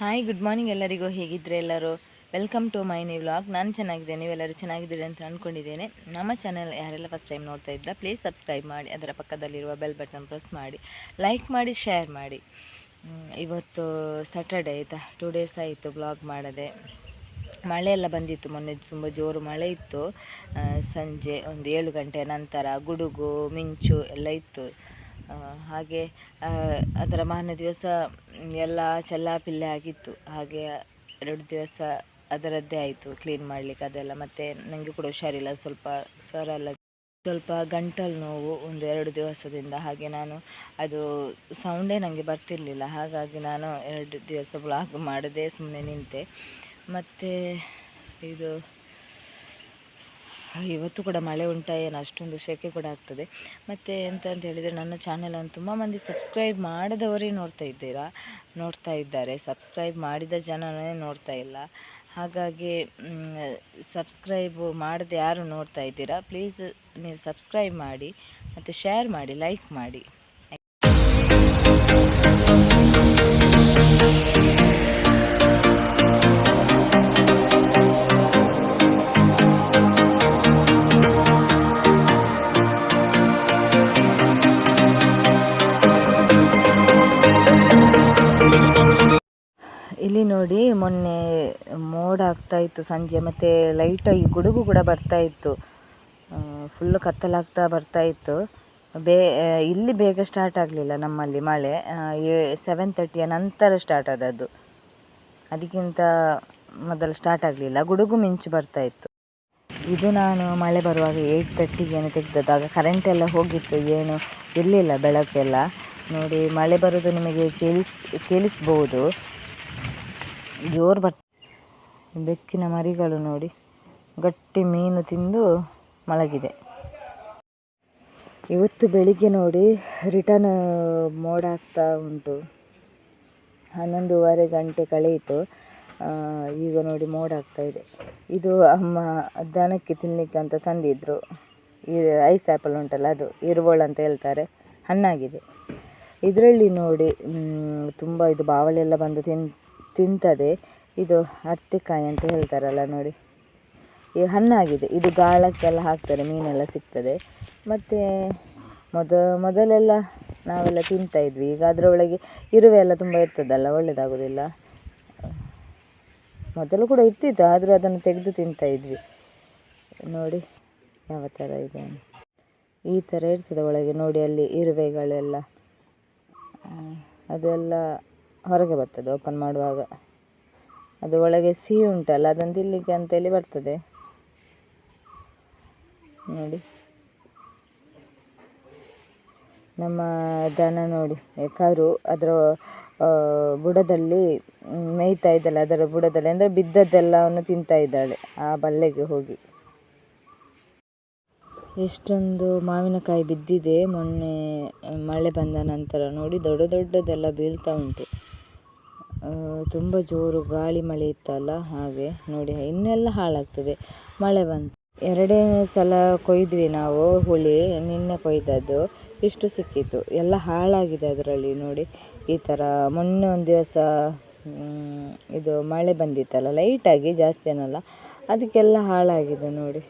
Hi good morning ಎಲ್ಲರಿಗೂ. ಹೇಗಿದ್ರೆ ಎಲ್ಲರೂ? Welcome to my new vlog ನಾನು ಚೆನ್ನಾಗಿದ್ದೇನೆ. ನೀವೆಲ್ಲರೂ ಚೆನ್ನಾಗಿದ್ದೀರಿ ಅಂತ ಅಂದ್ಕೊಂಡಿದ್ದೇನೆ ನಮ್ಮ ಚಾನಲ್ ಯಾರೆಲ್ಲ ಫಸ್ಟ್ ಟೈಮ್ ನೋಡ್ತಾ ಇದ್ದ ಪ್ಲೀಸ್ ಸಬ್ಸ್ಕ್ರೈಬ್ ಮಾಡಿ. ಅದರ ಪಕ್ಕದಲ್ಲಿರುವ ಬೆಲ್ ಬಟನ್ ಪ್ರೆಸ್ ಮಾಡಿ. ಲೈಕ್ ಮಾಡಿ ಶೇರ್ ಮಾಡಿ. ಇವತ್ತು ಸ್ಯಾಟರ್ಡೇ ಆಯಿತಾ? ಟೂ ಡೇಸ್ ಆಯಿತು ಬ್ಲಾಗ್ ಮಾಡದೆ. ಮಳೆ ಎಲ್ಲ ಬಂದಿತ್ತು ಮೊನ್ನೆ, ತುಂಬ ಜೋರು ಮಳೆ ಇತ್ತು. ಸಂಜೆ ಒಂದು ಏಳು ಗಂಟೆ ನಂತರ ಗುಡುಗು, ಮಿಂಚು ಎಲ್ಲ ಇತ್ತು. ಹಾಗೆ ಅದರ ಮಾರನೇ ದಿವಸ ಎಲ್ಲ ಚೆಲ್ಲಾಪಿಲ್ಲೆ ಆಗಿತ್ತು. ಹಾಗೆ ಎರಡು ದಿವಸ ಅದರದ್ದೇ ಆಯಿತು ಕ್ಲೀನ್ ಮಾಡಲಿಕ್ಕೆ ಅದೆಲ್ಲ. ಮತ್ತು ನನಗೆ ಕೂಡ ಹುಷಾರಿಲ್ಲ, ಸ್ವಲ್ಪ ಎಲ್ಲ ಸ್ವಲ್ಪ ಗಂಟಲು ನೋವು ಒಂದು ಎರಡು ದಿವಸದಿಂದ. ಹಾಗೆ ನಾನು ಅದು ಸೌಂಡೇ ನನಗೆ ಬರ್ತಿರಲಿಲ್ಲ. ಹಾಗಾಗಿ ನಾನು ಎರಡು ದಿವಸ ಬ್ಲಾಗ್ ಮಾಡದೆ ಸುಮ್ಮನೆ ನಿಂತೆ. ಮತ್ತು ಇದು ಇವತ್ತು ಕೂಡ ಮಳೆ ಉಂಟಾ, ಏನು ಅಷ್ಟೊಂದು ಸೆಕೆ ಕೂಡ ಆಗ್ತದೆ. ಮತ್ತು ಎಂತ ಅಂತ ಹೇಳಿದರೆ, ನನ್ನ ಚಾನಲನ್ನು ತುಂಬ ಮಂದಿ ಸಬ್ಸ್ಕ್ರೈಬ್ ಮಾಡದವರೇ ನೋಡ್ತಾ ಇದ್ದೀರಾ? ನೋಡ್ತಾ ಇದ್ದಾರೆ. ಸಬ್ಸ್ಕ್ರೈಬ್ ಮಾಡಿದ ಜನನೇ ನೋಡ್ತಾ ಇಲ್ಲ. ಹಾಗಾಗಿ ಸಬ್ಸ್ಕ್ರೈಬ್ ಮಾಡದೆ ಯಾರು ನೋಡ್ತಾ ಇದ್ದೀರಾ? ಪ್ಲೀಸ್ ನೀವು ಸಬ್ಸ್ಕ್ರೈಬ್ ಮಾಡಿ, ಮತ್ತು ಶೇರ್ ಮಾಡಿ ಲೈಕ್ ಮಾಡಿ. ಇಲ್ಲಿ ನೋಡಿ ಮೊನ್ನೆ ಮೋಡ ಆಗ್ತಾ ಇತ್ತು ಸಂಜೆ, ಮತ್ತು ಲೈಟಾಗಿ ಗುಡುಗು ಕೂಡ ಬರ್ತಾ ಇತ್ತು. ಫುಲ್ಲು ಕತ್ತಲಾಗ್ತಾ ಬರ್ತಾ ಇತ್ತು. ಬೇ ಇಲ್ಲಿ ಬೇಗ ಸ್ಟಾರ್ಟ್ ಆಗಲಿಲ್ಲ ನಮ್ಮಲ್ಲಿ ಮಳೆ. ಸೆವೆನ್ ತರ್ಟಿಯ ನಂತರ ಸ್ಟಾರ್ಟ್ ಆದದ್ದು. ಅದಕ್ಕಿಂತ ಮೊದಲು ಸ್ಟಾರ್ಟ್ ಆಗಲಿಲ್ಲ. ಗುಡುಗು ಮಿಂಚು ಬರ್ತಾ ಇತ್ತು. ಇದು ನಾನು ಮಳೆ ಬರುವಾಗ ಏಯ್ಟ್ ತರ್ಟಿಗೆ ಏನು ತೆಗ್ದದ್ದು? ಆಗ ಕರೆಂಟ್ ಎಲ್ಲ ಹೋಗಿತ್ತು, ಏನು ಇರಲಿಲ್ಲ ಬೆಳಕೆಲ್ಲ. ನೋಡಿ, ಮಳೆ ಬರೋದು ನಿಮಗೆ ಕೇಳಿಸ್, ಕೇಳಿಸ್ಬೋದು. ಜೋರು ಬರ್ತ ಬೆಕ್ಕಿನ ಮರಿಗಳು ನೋಡಿ. ಗಟ್ಟಿ ಮೀನು ತಿಂದು ಮಲಗಿದೆ. ಇವತ್ತು ಬೆಳಿಗ್ಗೆ ನೋಡಿ ರಿಟರ್ನ್ ಮೋಡ ಆಗ್ತಾ ಉಂಟು. ಹನ್ನೊಂದೂವರೆ ಗಂಟೆ ಕಳೆಯಿತು. ಈಗ ನೋಡಿ ಮೋಡ ಆಗ್ತಾ ಇದೆ. ಇದು ಅಮ್ಮ ದನಕ್ಕೆ ತಿನ್ನಲಿಕ್ಕೆ ಅಂತ ತಂದಿದ್ದರು ಈ ಐಸ್ ಆ್ಯಪಲ್ ಉಂಟಲ್ಲ ಅದು ಇರುವೋಳು ಅಂತ ಹೇಳ್ತಾರೆ. ಹಣ್ಣಾಗಿದೆ. ಇದರಲ್ಲಿ ನೋಡಿ ತುಂಬ ಇದು ಬಾವಳೆಲ್ಲ ಬಂದು ತಿನ್ ತಿಂತದೆ. ಇದು ಅರ್ತಿಕಾಯಿ ಅಂತ ಹೇಳ್ತಾರಲ್ಲ ನೋಡಿ. ಈ ಹಣ್ಣಾಗಿದೆ. ಇದು ಗಾಳಕ್ಕೆಲ್ಲ ಹಾಕ್ತಾರೆ, ಮೀನೆಲ್ಲ ಸಿಗ್ತದೆ. ಮತ್ತು ಮೊದ, ಮೊದಲೆಲ್ಲ ನಾವೆಲ್ಲ ತಿಂತಾ ಇದ್ವಿ. ಈಗ ಅದರೊಳಗೆ ಇರುವೆ ಎಲ್ಲ ತುಂಬ ಇರ್ತದಲ್ಲ ಒಳ್ಳೆಯದಾಗೋದಿಲ್ಲ ಮೊದಲು ಕೂಡ ಇರ್ತಿತ್ತು, ಆದರೂ ಅದನ್ನು ತೆಗೆದು ತಿಂತಾ ಇದ್ವಿ. ನೋಡಿ, ಯಾವ ಥರ ಇದೆ ಈ ಥರ ಇರ್ತದೆ ಒಳಗೆ ನೋಡಿ ಅಲ್ಲಿ ಇರುವೆಗಳೆಲ್ಲ. ಅದೆಲ್ಲ ಹೊರಗೆ ಬರ್ತದೆ ಓಪನ್ ಮಾಡುವಾಗ. ಅದು ಒಳಗೆ ಸಿಹಿ ಉಂಟಲ್ಲ ಅದನ್ನು ತಿನ್ನಲಿಕ್ಕೆ ಅಂತೇಳಿ ಬರ್ತದೆ. ನೋಡಿ. ನಮ್ಮ ದನ ನೋಡಿ ಕರು ಅದರ ಬುಡದಲ್ಲಿ ಮೇಯ್ತಾ ಇದ್ದಲ್ಲ ಅದರ ಬುಡದಲ್ಲಿ, ಅಂದರೆ ಬಿದ್ದದ್ದೆಲ್ಲವನ್ನು ತಿಂತಾ ಇದ್ದಾಳೆ, ಆ ಬಲ್ಲೆಗೆ ಹೋಗಿ. ಎಷ್ಟೊಂದು ಮಾವಿನಕಾಯಿ ಬಿದ್ದಿದೆ, ಮೊನ್ನೆ ಮಳೆ ಬಂದ ನಂತರ ನೋಡಿ, ದೊಡ್ಡ ದೊಡ್ಡದೆಲ್ಲ ಬೀಳ್ತಾ ಉಂಟು. ತುಂಬ ಜೋರು ಗಾಳಿ ಮಳೆ ಇತ್ತಲ್ಲ, ಹಾಗೆ ನೋಡಿ, ಇನ್ನೆಲ್ಲ ಹಾಳಾಗ್ತದೆ. ಮಳೆ ಬಂತು. ಎರಡೇ ಸಲ ಕೊಯ್ದ್ವಿ ನಾವು ಹುಳಿ, ನಿನ್ನೆ ಕೊಯ್ದದ್ದು, ಇಷ್ಟು ಸಿಕ್ಕಿತ್ತು. ಎಲ್ಲ ಹಾಳಾಗಿದೆ ಅದರಲ್ಲಿ ನೋಡಿ. ಈ ಥರ ಮೊನ್ನೆ ಒಂದು ದಿವಸ ಇದು ಮಳೆ ಬಂದಿತ್ತಲ್ಲ ಲೈಟಾಗಿ ಜಾಸ್ತಿ ಏನಲ್ಲ ಅದಕ್ಕೆಲ್ಲ ಹಾಳಾಗಿದೆ ನೋಡಿ.